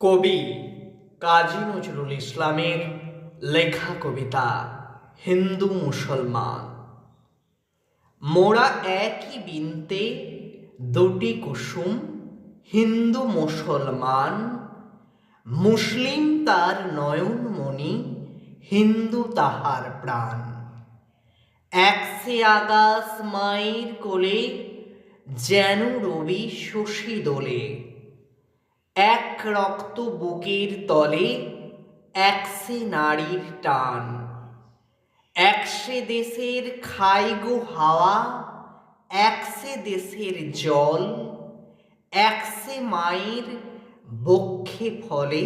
কবি কাজী নজরুল ইসলামের লেখা কবিতা হিন্দু মুসলমান। মোরা একই বিনতে দুটি কুসুম হিন্দু মুসলমান। মুসলিম তার নয়নমণি হিন্দু তাহার প্রাণ। একসে আকাশ মায়ের কোলে, যেন রবি শশী দোলে। এক রক্ত বুকের তলে একসে নারীর টান। একসে দেশের খাই গো হাওয়া, একসে দেশের জল, একসে মায়ের বক্ষে ফলে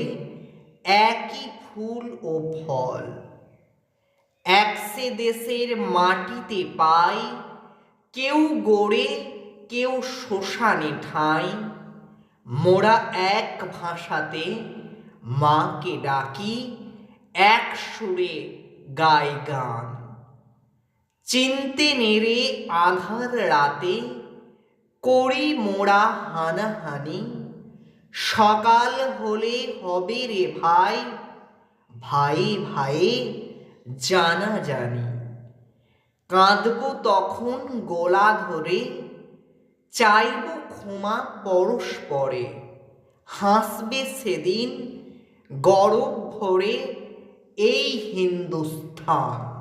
একই ফুল ও ফল। একসে দেশের মাটিতে পাই, কেউ গড়ে, কেউ শ্মশানে ঠাঁই। মোরা এক ভাষাতে মাকে ডাকি, এক সুরে গাই গান। চিনতে নেড়ে আধার রাতে করি মোরা হানাহানি, সকাল হলে হবে রে ভাই ভাই ভাই জানা জানি কাঁদবো তখন গোলা ধরে, চাইব ক্ষমা পরস্পরে হাসবে সেদিন গরব ভরে এই হিন্দুস্থান।